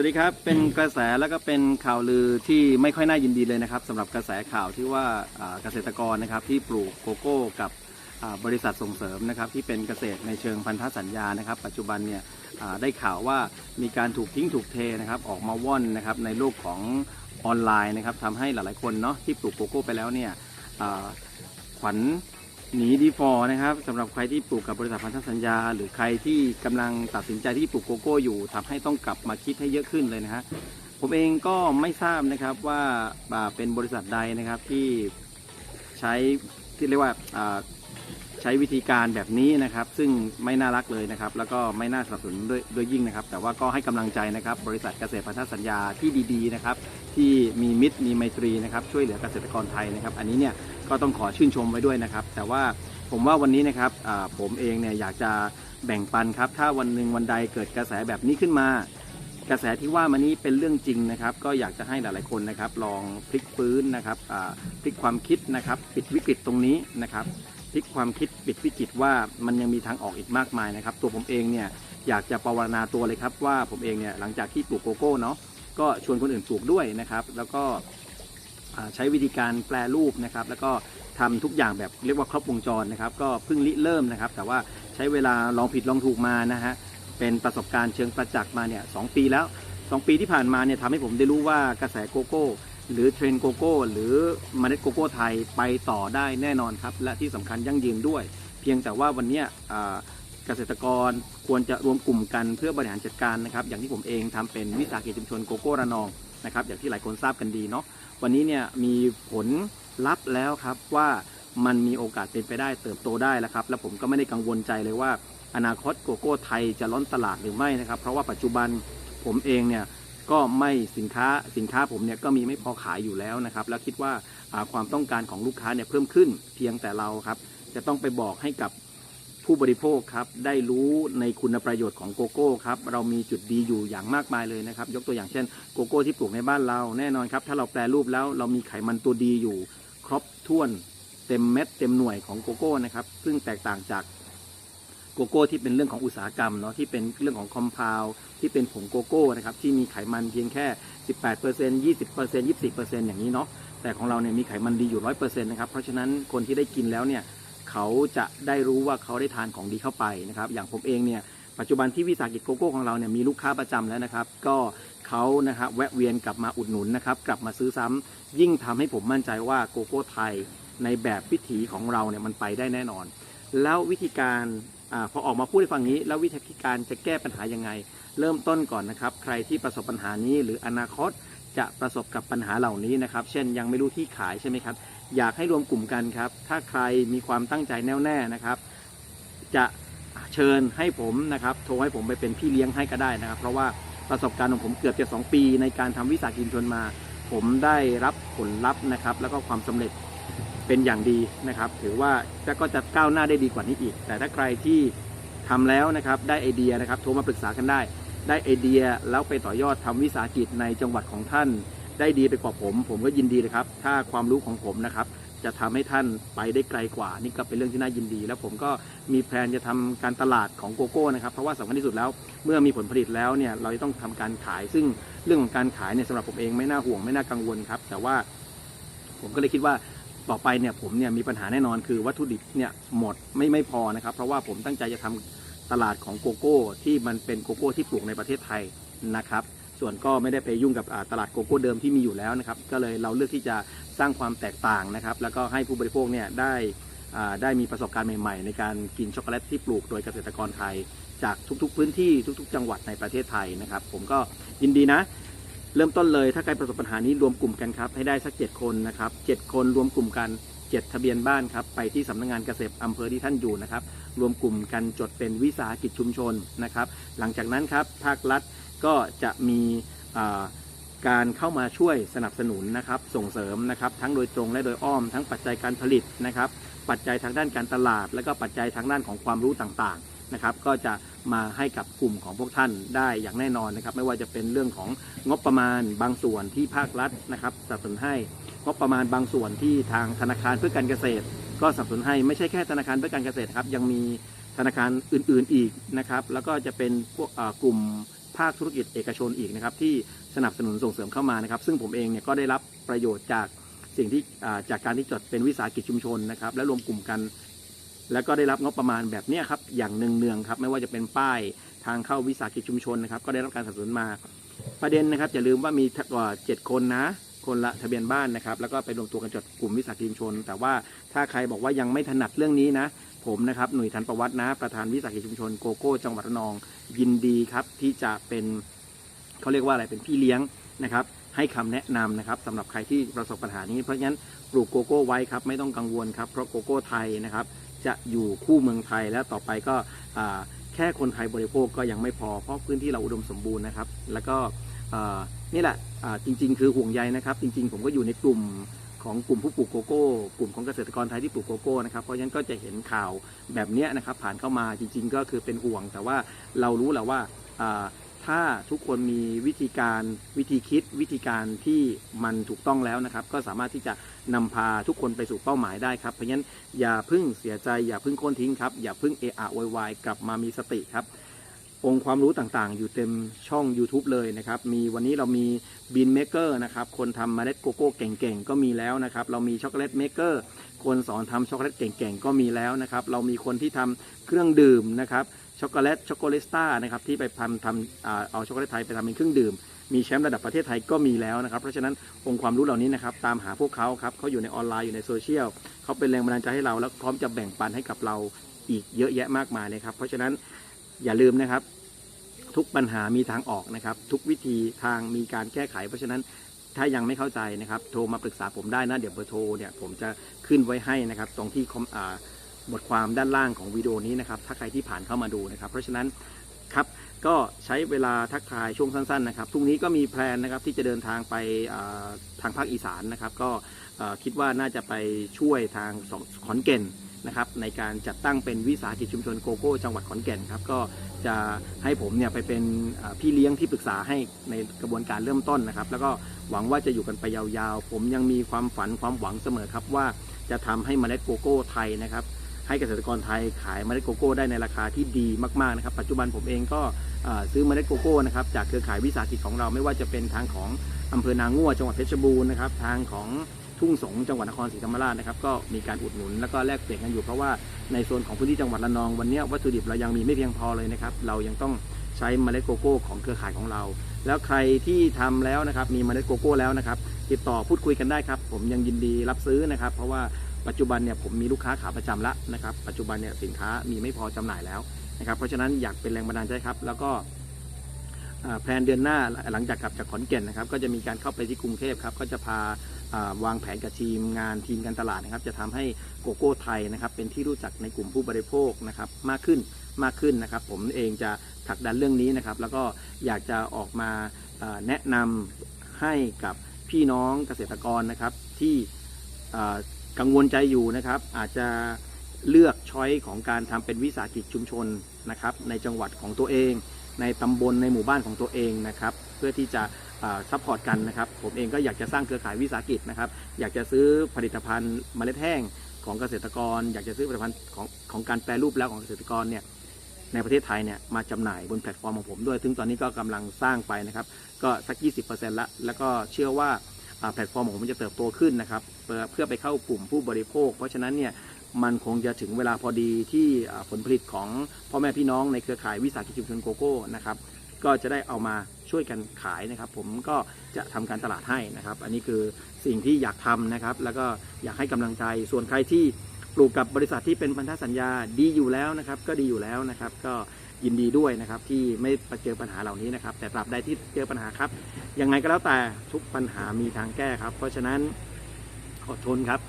วัสดีครับ เป็นกระแสแล้วก็เป็นข่าวลือที่ไม่ค่อยน่ายินดีเลยนะครับสำหรับกระแสข่าวที่ว่าเกษตรกรนะครับที่ปลูกโกโก้กับบริษัทส่งเสริมนะครับที่เป็นเกษตรในเชิงพันธสัญญานะครับ ปัจจุบันเนี่ยได้ข่าวว่ามีการถูกทิ้งถูกเทนะครับออกมาว่อนนะครับในโลกของออนไลน์นะครับทำให้หลายๆคนเนาะที่ปลูกโกโก้ไปแล้วเนี่ยขวัญ หนีดีฟอร์นะครับสำหรับใครที่ปลูกกับบริษัทพันธสัญญา หรือใครที่กำลังตัดสินใจที่ปลูกโกโก้อยู่ทำให้ต้องกลับมาคิดให้เยอะขึ้นเลยนะฮะผมเองก็ไม่ทราบนะครับว่าเป็นบริษัทใดนะครับที่ใช้ที่เรียกว่าใช้วิธีการแบบนี้นะครับ ซึ่งไม่น่ารักเลยนะครับ แล้วก็ไม่น่าสนับสนุนด้วยด้วยยิ่งนะครับ แต่ว่าก็ให้กำลังใจนะครับ บริษัทเกษตรพันธสัญญาที่ดี ๆ นะครับ ที่มีมิตรมีไมตรีนะครับ ช่วยเหลือเกษตรกรไทยนะครับ อันนี้เนี่ย ก็ต้องขอชื่นชมไว้ด้วยนะครับ แต่ว่าผมว่าวันนี้นะครับผมเองเนี่ยอยากจะแบ่งปันครับ ถ้าวันหนึ่งวันใดเกิดกระแสแบบนี้ขึ้นมา กระแสที่ว่ามานี้เป็นเรื่องจริงนะครับ ก็อยากจะให้หลายๆคนนะครับ ลองพลิกฟื้นนะครับพลิกความคิดนะครับ ปิดวิกฤตตรงนี้นะครับพลิกความคิดปิดวิกฤตว่ามันยังมีทางออกอีกมากมายนะครับ ตัวผมเองเนี่ยอยากจะประวรณาตัวเลยครับว่าผมเองเนี่ยหลังจากที่ปลูกโกโก้เนาะก็ชวนคนอื่นปลูกด้วยนะครับ แล้วก็ ใช้วิธีการแปลรูปนะครับ แล้วก็ทำทุกอย่างแบบเรียกว่าครบวงจรนะครับ ก็เพิ่งริเริ่มนะครับ แต่ว่าใช้เวลาลองผิดลองถูกมานะฮะเป็นประสบการณ์เชิงประจักษ์มาเนี่ยสองปีแล้ว 2 ปีที่ผ่านมาเนี่ยทำให้ผมได้รู้ว่ากระแสโกโก้ หรือเทรนโกโก้ หรือเมล็ดโกโก้ไทยไปต่อได้แน่นอนครับ และที่สำคัญยั่งยืนด้วย เพียงแต่ว่าวันนี้เกษตรกรควรจะรวมกลุ่มกันเพื่อบริหารจัดการนะครับ อย่างที่ผมเองทำเป็นวิสาหกิจชุมชนโกโก้ระนองนะครับอย่างที่หลายคนทราบกันดีเนาะ วันนี้เนี่ยมีผลลัพธ์แล้วครับว่ามันมีโอกาสเป็นไปได้เติบโตได้แล้วครับ และผมก็ไม่ได้กังวลใจเลยว่า อนาคตโกโก้ไทยจะล้นตลาดหรือไม่นะครับ เพราะว่าปัจจุบันผมเองเนี่ยก็ไม่สินค้าสินค้าผมเนี่ยก็มีไม่พอขายอยู่แล้วนะครับ แล้วคิดว่าอ่าความต้องการของลูกค้าเนี่ยเพิ่มขึ้นเพียงแต่เราครับ จะต้องไปบอกให้กับ ผู้บริโภคครับได้รู้ในคุณประโยชน์ของโกโก้ครับเรามีจุดดีอยู่อย่างมากมายเลยนะครับ ยกตัวอย่างเช่นโกโก้ที่ปลูกในบ้านเราแน่นอนครับ ถ้าเราแปลรูปแล้วเรามีไขมันตัวดีอยู่ ครบถ้วนเต็มเม็ดเต็มหน่วยของโกโก้นะครับ ซึ่งแตกต่างจากโกโก้ที่เป็นเรื่องของอุตสาหกรรมเนาะที่เป็นเรื่องของคอมเพลที่เป็นผงโกโก้นะครับที่มีไขมันเพียงแค่ 18% 20% 24%อย่างนี้เนาะแต่ของเราเนี่ยมีไขมันดีอยู่ 100%นะครับเพราะฉะนั้นคนที่ได้กินแล้วเนี่ย เขาจะได้รู้ว่าเขาได้ทานของดีเข้าไปนะครับ อย่างผมเองเนี่ยปัจจุบันที่วิสาหกิจโกโก้ของเราเนี่ยมีลูกค้าประจำแล้วนะครับ ก็เขานะครับแวะเวียนกลับมาอุดหนุนนะครับ กลับมาซื้อซ้ำยิ่งทำให้ผมมั่นใจว่าโกโก้ไทยในแบบวิถีของเราเนี่ยมันไปได้แน่นอน แล้ววิธีการอพอออกมาพูดให้ฟังนี้ แล้ววิธีการจะแก้ปัญหายังไง เริ่มต้นก่อนนะครับ ใครที่ประสบปัญหานี้หรืออนาคตจะประสบกับปัญหาเหล่านี้นะครับ เช่นยังไม่รู้ที่ขายใช่ไหมครับ อยากให้รวมกลุ่มกันครับ ถ้าใครมีความตั้งใจแน่วแน่นะครับ จะเชิญให้ผมนะครับ โทรให้ผมไปเป็นพี่เลี้ยงให้ก็ได้นะครับ เพราะว่าประสบการณ์ของผมเกือบจะสองปี ในการทำวิสาหกิจชุมชนมา ผมได้รับผลลัพธ์นะครับ แล้วก็ความสำเร็จเป็นอย่างดีนะครับ ถือว่าจะก็จะก้าวหน้าได้ดีกว่านี้อีก แต่ถ้าใครที่ทำแล้วนะครับได้ไอเดียนะครับโทรมาปรึกษากันได้ ได้ไอเดียแล้วไปต่อยอดทำวิสาหกิจในจังหวัดของท่าน ได้ดีไปกว่าผม ผมก็ยินดีเลยครับ ถ้าความรู้ของผมนะครับ จะทำให้ท่านไปได้ไกลกว่า นี่ก็เป็นเรื่องที่น่ายินดี แล้วผมก็มีแพลนจะทำการตลาดของโกโก้นะครับ เพราะว่าสำคัญที่สุดแล้ว เมื่อมีผลผลิตแล้วเนี่ยเราจะต้องทำการขาย ซึ่งเรื่องของการขายเนี่ยสำหรับผมเองไม่น่าห่วงไม่น่ากังวลครับ แต่ว่า ผมก็เลยคิดว่าต่อไปเนี่ยผมเนี่ยมีปัญหาแน่นอนคือวัตถุดิบเนี่ยหมดไม่ไม่พอนะครับ เพราะว่าผมตั้งใจจะทำตลาดของโกโก้ ที่มันเป็นโกโก้ที่ปลูกในประเทศไทยนะครับ ส่วนก็ไม่ได้ไปยุ่งกับตลาดโกโก้เดิมที่มีอยู่แล้วนะครับ ก็เลยเราเลือกที่จะสร้างความแตกต่างนะครับ แล้วก็ให้ผู้บริโภคเนี่ยได้ได้มีประสบการณ์ใหม่ๆ ในการกินช็อกโกแลตที่ปลูกโดยเกษตรกรไทย จากทุกๆ พื้นที่ทุก ๆ จังหวัดในประเทศไทยนะครับ ผมก็ยินดีนะเริ่มต้นเลยถ้าใครประสบปัญหานี้รวมกลุ่มกันครับให้ได้สักเจ็ดคนนะครับเจ็ดคนรวมกลุ่มกันเจ็ดทะเบียนบ้านครับไปที่สำนักงานเกษตรอำเภอที่ท่านอยู่นะครับ รวมกลุ่มกันจดเป็นวิสาหกิจชุมชนนะครับ หลังจากนั้นครับภาครัฐ ก็จะมีการเข้ามาช่วยสนับสนุนนะครับส่งเสริมนะครับทั้งโดยตรงและโดยอ้อม ทั้งปัจจัยการผลิตนะครับปัจจัยทางด้านการตลาด และก็ปัจจัยทางด้านของความรู้ต่างๆนะครับก็จะมาให้กับกลุ่มของพวกท่านได้อย่างแน่นอนนะครับไม่ว่าจะเป็นเรื่องของงบประมาณบางส่วนที่ภาครัฐนะครับสนับสนุนให้งบประมาณบางส่วนที่ทางธนาคารเพื่อการเกษตร ก็สนับสนุนให้ไม่ใช่แค่ธนาคารเพื่อการเกษตรครับยังมีธนาคารอื่นๆอีกนะครับแล้วก็จะเป็นพวกกลุ่ม ภาคธุรกิจเอกชนอีกนะครับที่สนับสนุนส่งเสริมเข้ามานะครับ ซึ่งผมเองเนี่ยก็ได้รับประโยชน์จากสิ่งที่จากการที่จดเป็นวิสาหกิจชุมชนนะครับและรวมกลุ่มกัน แล้วก็ได้รับงบประมาณแบบนี้ครับอย่างเนืองๆครับไม่ว่าจะเป็นป้ายทางเข้าวิสาหกิจชุมชนนะครับก็ได้รับการสนับสนุนมา ประเด็นนะครับอย่าลืมว่ามีกว่าเจ็ดคนนะคนละทะเบียนบ้านนะครับแล้วก็ไปรวมตัวกันจดกลุ่มวิสาหกิจชุมชน แต่ว่าถ้าใครบอกว่ายังไม่ถนัดเรื่องนี้นะ ผมนะครับหนุ่ยทันประวัตินะ ประธานวิสาหกิจชุมชนโกโก้จังหวัดระนองยินดีครับที่จะเป็นเขาเรียกว่าอะไรเป็นพี่เลี้ยงนะครับ ให้คำแนะนำนะครับสำหรับใครที่ประสบปัญหานี้ เพราะฉะนั้นปลูกโกโก้ไว้ครับไม่ต้องกังวลครับเพราะโกโก้ไทยนะครับ จะอยู่คู่เมืองไทยและต่อไปก็แค่คนไทยบริโภคก็ยังไม่พอเพราะพื้นที่เราอุดมสมบูรณ์นะครับ แล้วก็นี่แหละจริง ๆ คือห่วงใยนะครับ จริง ๆ ผมก็อยู่ในกลุ่ม ของกลุ่มผู้ปลูกโกโก้ กลุ่มของเกษตรกรไทยที่ปลูกโกโก้นะครับเพราะฉะนั้นก็จะเห็นข่าวแบบนี้นะครับผ่านเข้ามาจริง ๆ ก็คือเป็นห่วง แต่ว่าเรารู้แหละว่าอ่าถ้าทุกคนมีวิธีการวิธีคิดวิธีการที่มันถูกต้องแล้วนะครับ ก็สามารถที่จะนำพาทุกคนไปสู่เป้าหมายได้ครับ เพราะฉะนั้นอย่าพึ่งเสียใจอย่าพึ่งโค่นทิ้งครับอย่าพึ่งเอะอะโวยวายกลับมามีสติครับ องค์ความรู้ต่างๆ อยู่เต็มช่อง YouTube เลยนะครับ มีวันนี้เรามีบีนเมเกอร์นะครับ คนทำเมล็ดโกโก้เก่งๆ ก็มีแล้วนะครับ เรามีช็อกโกแลตเมเกอร์ คนสอนทำช็อกโกแลตเก่งๆ ก็มีแล้วนะครับ เรามีคนที่ทำเครื่องดื่มนะครับ ช็อกโกแลตช็อกโกเลสต้านะครับ ที่ไปทำทำเอาช็อกโกแลตไทยไปทำเป็นเครื่องดื่ม มีแชมป์ระดับประเทศไทยก็มีแล้วนะครับ เพราะฉะนั้นองค์ความรู้เหล่านี้นะครับ ตามหาพวกเขาครับเขาอยู่ในออนไลน์อยู่ในโซเชียลเขาเป็นแรงบันดาลใจให้เรา แล้วพร้อมจะแบ่งปันให้กับเราอีกเยอะแยะมากมายเลยครับ เพราะฉะนั้น อย่าลืมนะครับ ทุกปัญหามีทางออกนะครับ ทุกวิธีทางมีการแก้ไข เพราะฉะนั้นถ้ายังไม่เข้าใจนะครับ โทรมาปรึกษาผมได้นะ เดี๋ยวเบอร์โทรเนี่ยผมจะขึ้นไว้ให้นะครับ ตรงที่บทความด้านล่างของวิดีโอนี้นะครับ ถ้าใครที่ผ่านเข้ามาดูนะครับ เพราะฉะนั้นครับก็ใช้เวลาทักทายช่วงสั้นๆนะครับพรุ่งนี้ก็มีแพลนนะครับที่จะเดินทางไปทางภาคอีสานนะครับ ก็คิดว่าน่าจะไปช่วยทางสองขอนแก่น นะครับในการจัดตั้งเป็นวิสาหกิจชุมชนโกโก้จังหวัดขอนแก่นครับก็จะให้ผมเนี่ยไปเป็นพี่เลี้ยงที่ปรึกษาให้ในกระบวนการเริ่มต้นนะครับ แล้วก็หวังว่าจะอยู่กันไปยาวๆ ผมยังมีความฝันความหวังเสมอครับว่าจะทำให้เมล็ดโกโก้ไทยนะครับให้เกษตรกรไทยขายเมล็ดโกโก้ได้ในราคาที่ดีมากๆนะครับ ปัจจุบันผมเองก็ซื้อเมล็ดโกโก้นะครับจากเครือข่ายวิสาหกิจของเราไม่ว่าจะเป็นทางของอำเภอนาง่วจังหวัดเพชรบูรณ์นะครับทางของ ทุ่งสงจังหวัดนครศรีธรรมราชนะครับก็มีการอุดหนุนแล้วก็แลกเปลี่ยนกันอยู่เพราะว่าในโซนของพื้นที่จังหวัดระนองวันนี้วัตถุดิบเรายังมีไม่เพียงพอเลยนะครับเรายังต้องใช้เมล็ดโกโก้ของเครือข่ายของเรา แล้วใครที่ทำแล้วนะครับมีเมล็ดโกโก้แล้วนะครับติดต่อพูดคุยกันได้ครับผมยังยินดีรับซื้อนะครับ เพราะว่าปัจจุบันเนี่ยผมมีลูกค้าขาประจำละนะครับปัจจุบันเนี่ยสินค้ามีไม่พอจำหน่ายแล้วนะครับเพราะฉะนั้นอยากเป็นแรงบันดาลใจครับ แล้วก็ แพลนเดือนหน้าหลังจากกลับจากขอนแก่นนะครับ ก็จะมีการเข้าไปที่กรุงเทพครับ ก็จะพาวางแผนกับทีมงานทีมการตลาดนะครับ จะทำให้โกโก้ไทยนะครับ เป็นที่รู้จักในกลุ่มผู้บริโภคนะครับมากขึ้นมากขึ้นนะครับ ผมเองจะผลักดันเรื่องนี้นะครับ แล้วก็อยากจะออกมาแนะนำให้กับพี่น้องเกษตรกรนะครับที่กังวลใจอยู่นะครับ อาจจะเลือกช้อยของการทำเป็นวิสาหกิจชุมชนนะครับ ในจังหวัดของตัวเอง ในตำบลในหมู่บ้านของตัวเองนะครับ เพื่อที่จะซัพพอร์ตกันนะครับ ผมเองก็อยากจะสร้างเครือข่ายวิสาหกิจนะครับ อยากจะซื้อผลิตภัณฑ์เมล็ดแห้งของเกษตรกร อยากจะซื้อผลิตภัณฑ์ของของการแปรรูปแล้วของเกษตรกรเนี่ยในประเทศไทยเนี่ยมาจำหน่ายบนแพลตฟอร์มของผมด้วย ซึ่งตอนนี้ก็กำลังสร้างไปนะครับ ก็สัก 20%ละ แล้วก็เชื่อว่าอ่าแพลตฟอร์มของผมมันจะเติบโตขึ้นนะครับเพื่อเพื่อไปเข้ากลุ่มผู้บริโภค เพราะฉะนั้นเนี่ย มันคงจะถึงเวลาพอดีที่ผลผลิตของพ่อแม่พี่น้องในเครือข่ายวิสาหกิจชุมชนโกโก้นะครับก็จะได้เอามาช่วยกันขายนะครับ ผมก็จะทำการตลาดให้นะครับ อันนี้คือสิ่งที่อยากทำนะครับ แล้วก็อยากให้กำลังใจส่วนใครที่ปลูกกับบริษัทที่เป็นพันธสัญญาดีอยู่แล้วนะครับ ก็ดีอยู่แล้วนะครับ ก็ยินดีด้วยนะครับที่ไม่เจอปัญหาเหล่านี้นะครับ แต่ตราบใดที่เจอปัญหาครับยังไงก็แล้วแต่ทุกปัญหามีทางแก้ครับ เพราะฉะนั้นอดทนครับ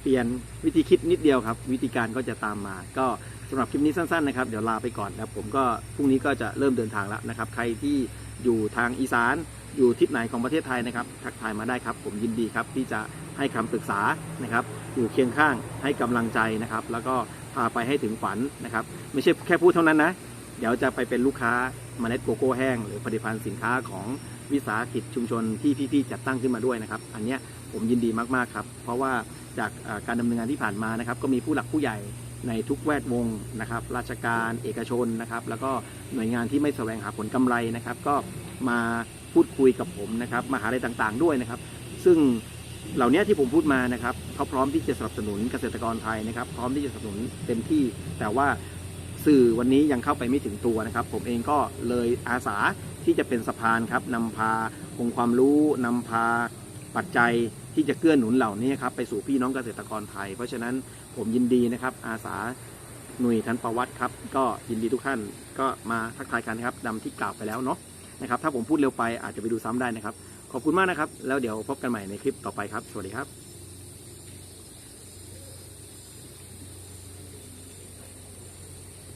เปลี่ยนวิธีคิดนิดเดียวครับ วิธีการก็จะตามมา ก็สำหรับคลิปนี้สั้นๆนะครับ เดี๋ยวลาไปก่อนแล้วผมก็พรุ่งนี้ก็จะเริ่มเดินทางแล้วนะครับ ใครที่อยู่ทางอีสานอยู่ทิศไหนของประเทศไทยนะครับทักทายมาได้ครับ ผมยินดีครับที่จะให้คำปรึกษานะครับ อยู่เคียงข้างให้กำลังใจนะครับ แล้วก็พาไปให้ถึงฝันนะครับ ไม่ใช่แค่พูดเท่านั้นนะ เดี๋ยวจะไปเป็นลูกค้าเมล็ดโกโก้แห้ง หรือผลิตภัณฑ์สินค้าของ วิสาหกิจชุมชนที่พี่ๆจัดตั้งขึ้นมาด้วยนะครับ อันนี้ผมยินดีมากๆครับ เพราะว่าจากการดำเนินงานที่ผ่านมานะครับ ก็มีผู้หลักผู้ใหญ่ในทุกแวดวงนะครับ ราชการเอกชนนะครับ แล้วก็หน่วยงานที่ไม่แสวงหาผลกำไรนะครับ ก็มาพูดคุยกับผมนะครับมาหาลัยต่างๆด้วยนะครับ ซึ่งเหล่านี้ที่ผมพูดมานะครับเขาพร้อมที่จะสนับสนุนเกษตรกรไทยนะครับ พร้อมที่จะสนับสนุนเต็มที่ แต่ว่าสื่อวันนี้ยังเข้าไปไม่ถึงตัวนะครับ ผมเองก็เลยอาสา ที่จะเป็นสะพานครับนำพาองค์ความรู้นำพาปัจจัยที่จะเกื้อหนุนเหล่านี้ครับไปสู่พี่น้องเกษตรกรไทย เพราะฉะนั้นผมยินดีนะครับ อาสาหน่วยทันประวัติครับ ก็ยินดีทุกท่านก็มาทักทายกันครับดำที่กล่าวไปแล้วเนาะนะครับถ้าผมพูดเร็วไปอาจจะไปดูซ้ำได้นะครับ ขอบคุณมากนะครับ แล้วเดี๋ยวพบกันใหม่ในคลิปต่อไปครับ สวัสดีครับ